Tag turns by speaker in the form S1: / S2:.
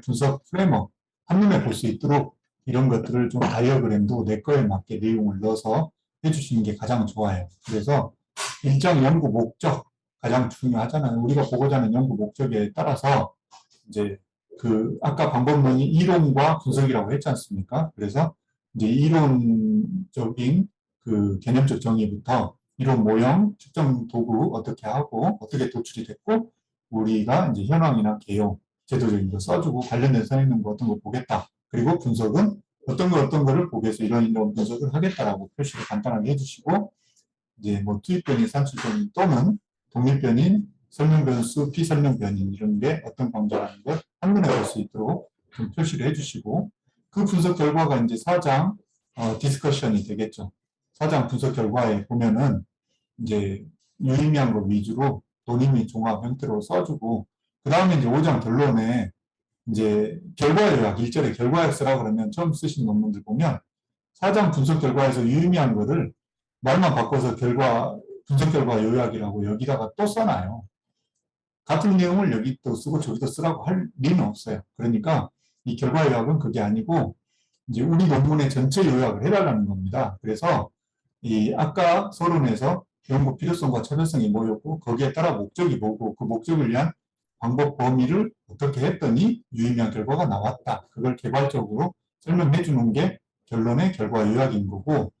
S1: 분석 프레임워크 한눈에 볼 수 있도록 이런 것들을 좀 다이어그램도 내 거에 맞게 내용을 넣어서 해주시는 게 가장 좋아요. 그래서 일정 연구 목적 가장 중요하잖아요. 우리가 보고자 하는 연구 목적에 따라서 이제 그 아까 방법론이 이론과 분석이라고 했지 않습니까? 그래서 이제 이론적인 그 개념적 정의부터 이론 모형, 측정 도구 어떻게 하고 어떻게 도출이 됐고 우리가 이제 현황이나 개요, 제도적인 거 써주고 관련된 선행는 거 어떤 거 보겠다. 그리고 분석은 어떤 거 어떤 거를 위해서 이런 이런 분석을 하겠다라고 표시를 간단하게 해주시고 이제 뭐 투입 변인, 산출 변인 또는 독립 변인, 설명 변수, 피설명 변인 이런 게 어떤 관계라는 걸 한눈에 볼 수 있도록 좀 표시를 해주시고 그 분석 결과가 이제 사장 어, 디스커션이 되겠죠. 사장 분석 결과에 보면은 이제 유의미한 거 위주로 논의 및 종합 형태로 써주고 그 다음에 이제 5장 결론에 이제 결과 요약 일절에 결과 요약 쓰라 그러면 처음 쓰신 논문들 보면 사장 분석 결과에서 유의미한 거를 말만 바꿔서 결과 분석 결과 요약이라고 여기다가 또 써놔요. 같은 내용을 여기 또 쓰고 저기도 쓰라고 할 리는 없어요. 그러니까 이 결과 요약은 그게 아니고 이제 우리 논문의 전체 요약을 해달라는 겁니다. 그래서 이 아까 서론에서 연구 필요성과 차별성이 뭐였고 거기에 따라 목적이 뭐고 그 목적을 위한 방법 범위를 어떻게 했더니 유의미한 결과가 나왔다. 그걸 개괄적으로 설명해 주는 게 결론의 결과 요약인 거고